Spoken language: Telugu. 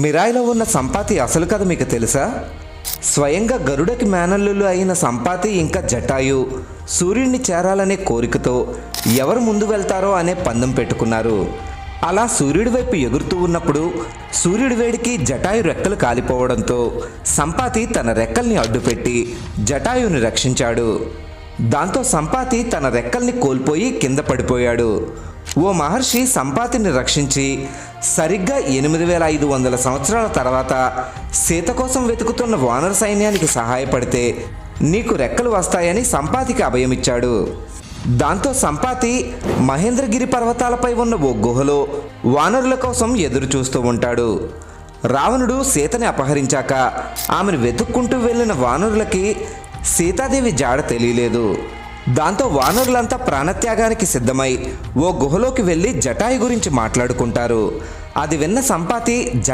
మిరాయిలో ఉన్న సంపాతి అసలు కథ మీకు తెలుసా? స్వయంగా గరుడకి మేనల్లులు అయిన సంపాతి ఇంకా జటాయు. సూర్యుడిని చేరాలనే కోరికతో ఎవరు ముందు వెళ్తారో అనే పందెం పెట్టుకున్నారు. అలా సూర్యుడి వైపు ఎగురుతూ ఉన్నప్పుడు సూర్యుడి వేడికి జటాయు రెక్కలు కాలిపోవడంతో సంపాతి తన రెక్కల్ని అడ్డుపెట్టి జటాయుని రక్షించాడు. దాంతో సంపాతి తన రెక్కల్ని కోల్పోయి కింద పడిపోయాడు. ఓ మహర్షి సంపాతిని రక్షించి సరిగ్గా ఎనిమిది వేల ఐదు వందల సంవత్సరాల తర్వాత సీత కోసం వెతుకుతున్న వానర సైన్యానికి సహాయపడితే నీకు రెక్కలు వస్తాయని సంపాతికి అభయమిచ్చాడు. దాంతో సంపాతి మహేంద్రగిరి పర్వతాలపై ఉన్న ఓ గుహలో వానరుల కోసం ఎదురు చూస్తూ ఉంటాడు. రావణుడు సీతని అపహరించాక ఆమెను వెతుక్కుంటూ వెళ్ళిన వానరులకి సీతాదేవి జాడ తెలియలేదు. దాంతో వానరులంతా ప్రాణత్యాగానికి సిద్ధమై ఓ గుహలోకి వెళ్ళి జటాయి గురించి మాట్లాడుకుంటారు. అది విన్న సంపాతి జ